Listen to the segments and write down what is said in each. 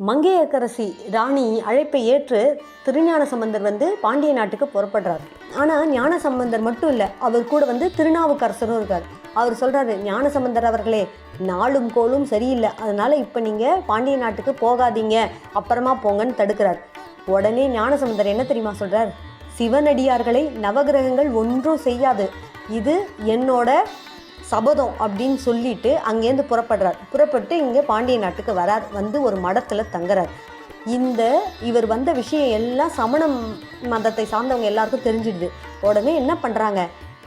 மங்கையக்கரசி ராணி அழைப்பை ஏற்று திருஞான சம்பந்தர் வந்து பாண்டிய நாட்டுக்கு புறப்படுறார். ஆனால் ஞான சம்பந்தர் மட்டும் இல்லை அவர் கூட வந்து திருநாவுக்கரசரும் இருக்கார். அவர் சொல்கிறாரு ஞான சம்பந்தர் அவர்களே நாளும் கோலும் சரியில்லை அதனால் இப்போ நீங்கள் பாண்டிய நாட்டுக்கு போகாதீங்க அப்புறமா போங்கன்னு தடுக்கிறார். உடனே ஞானசம்பந்தர் என்ன தெரியுமா சொல்கிறார் சிவனடியார்களை நவகிரகங்கள் ஒன்றும் செய்யாது. இது என்னோட சபதம் அப்படின்னு சொல்லிட்டு அங்கேருந்து புறப்படுறார். புறப்பட்டு இங்கே பாண்டிய நாட்டுக்கு வரார். வந்து ஒரு மடத்தில் தங்குறார். இந்த இவர் வந்த விஷயம் எல்லாம் சமண மதத்தை சார்ந்தவங்க எல்லாருக்கும் தெரிஞ்சிடுது. உடனே என்ன பண்ணுறாங்க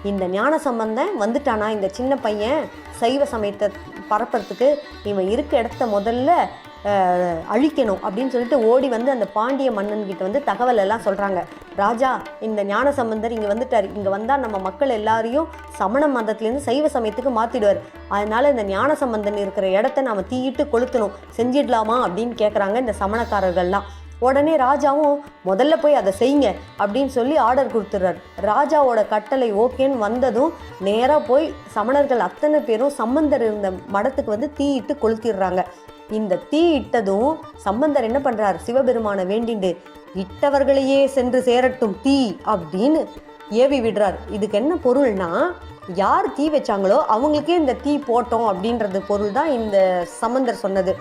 இந்த ஞான சம்பந்தம் வந்துட்டானா? இந்த சின்ன பையன் சைவ சமயத்தை பரப்புறதுக்கு இவன் இருக்க இடத்த முதல்ல அழிக்கணும் அப்படின்னு சொல்லிட்டு ஓடி வந்து அந்த பாண்டிய மன்னன்கிட்ட வந்து தகவல் எல்லாம் சொல்கிறாங்க ராஜா இந்த ஞான சம்பந்தர் இங்கே வந்துட்டார். இங்கே வந்தால் நம்ம மக்கள் எல்லாரையும் சமண மதத்துலேருந்து சைவ சமயத்துக்கு மாற்றிடுவார் அதனால் இந்த ஞான சம்பந்தன் இருக்கிற இடத்த நாம் தீயிட்டு கொளுத்தணும். செஞ்சிடலாமா அப்படின்னு கேட்குறாங்க இந்த சமணக்காரர்கள்லாம். உடனே ராஜாவும் முதல்ல போய் அதை செய்யுங்க அப்படின்னு சொல்லி ஆர்டர் கொடுத்துட்றாரு. ராஜாவோட கட்டளை ஓகேன்னு வந்ததும் நேராக போய் சமணர்கள் அத்தனை பேரும் சம்பந்தர் இருந்த மடத்துக்கு வந்து தீயிட்டு கொளுத்திடுறாங்க. இந்த தீ இட்டதும் சம்பந்தர் என்ன பண்ணுறார் சிவபெருமானை வேண்டிண்டு இட்டவர்களையே சென்று சேரட்டும் தீ அப்படின்னு ஏவி விடுறார். இதுக்கு என்ன பொருள்னா யார் தீ வச்சாங்களோ அவங்களுக்கே இந்த தீ போட்டோம் அப்படின்றது பொருள் தான் இந்த சம்பந்தர் சொன்னது.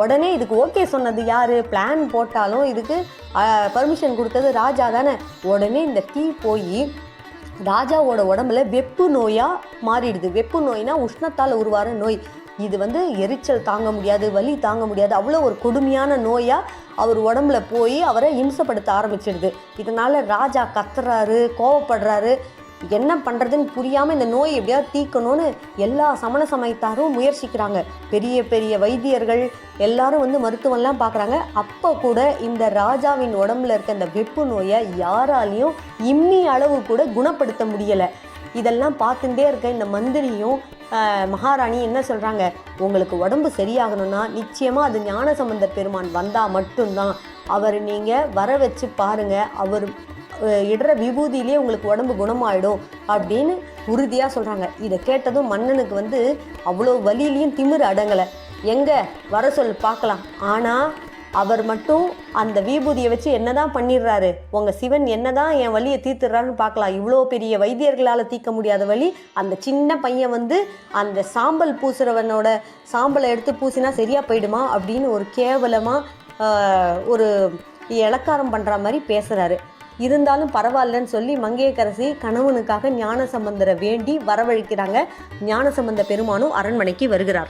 உடனே இதுக்கு ஓகே சொன்னது யார்? பிளான் போட்டாலும் இதுக்கு பர்மிஷன் கொடுத்தது ராஜா தானே. உடனே இந்த தீ போய் ராஜாவோட உடம்புல வெப்பு நோயாக மாறிடுது. வெப்பு நோய்னா உஷ்ணத்தால் உருவார நோய். இது வந்து எரிச்சல் தாங்க முடியாது வலி தாங்க முடியாது. அவ்வளோ ஒரு கொடுமையான நோயாக அவர் உடம்புல போய் அவரை இம்சப்படுத்த ஆரம்பிச்சிடுது. இதனால் ராஜா கத்துறாரு கோவப்படுறாரு. என்ன பண்ணுறதுன்னு புரியாமல் இந்த நோய் எப்படியாவது தீர்க்கணும்னு எல்லா சமண சமயத்தாரும் முயற்சிக்கிறாங்க. பெரிய பெரிய வைத்தியர்கள் எல்லாரும் வந்து மருத்துவம்லாம் பார்க்குறாங்க. அப்போ கூட இந்த ராஜாவின் உடம்புல இருக்க இந்த வெப்பு நோயை யாராலையும் இம்மி அளவு கூட குணப்படுத்த முடியலை. இதெல்லாம் பார்த்துட்டே இருக்க இந்த மந்திரியும் மகாராணி என்ன சொல்கிறாங்க உங்களுக்கு உடம்பு சரியாகணும்னா நிச்சயமாக அது ஞானசம்பந்தர் பெருமான் வந்தால் மட்டும்தான். அவர் நீங்கள் வர வச்சு பாருங்கள் அவர் இடுற விபூதியிலே உங்களுக்கு உடம்பு குணமாயிடும் அப்படின்னு உறுதியாக சொல்கிறாங்க இதை கேட்டதும் மன்னனுக்கு வந்து அவ்வளோ வழியிலையும் திமிர் அடங்கலை. எங்கே? வர சொல் பார்க்கலாம். ஆனால் அவர் மட்டும் அந்த விபூதியை வச்சு என்னதான் பண்ணிடுறாரு? உங்கள் சிவன் என்னதான் என் வழியை தீர்த்துறாருன்னு பார்க்கலாம். இவ்வளோ பெரிய வைத்தியர்களால் தீர்க்க முடியாத வழி அந்த சின்ன பையன் வந்து அந்த சாம்பல் பூசுறவனோட சாம்பலை எடுத்து பூசினா சரியாக போயிடுமா அப்படின்னு ஒரு கேவலமாக ஒரு இலக்காரம் பண்ணுற மாதிரி பேசுகிறாரு இருந்தாலும் பரவாயில்லன்னு சொல்லி மங்கையக்கரசி கணவனுக்காக ஞானசம்பந்தரை வேண்டி வரவழைக்கிறாங்க. ஞானசம்பந்த பெருமானும் அரண்மனைக்கு வருகிறார்.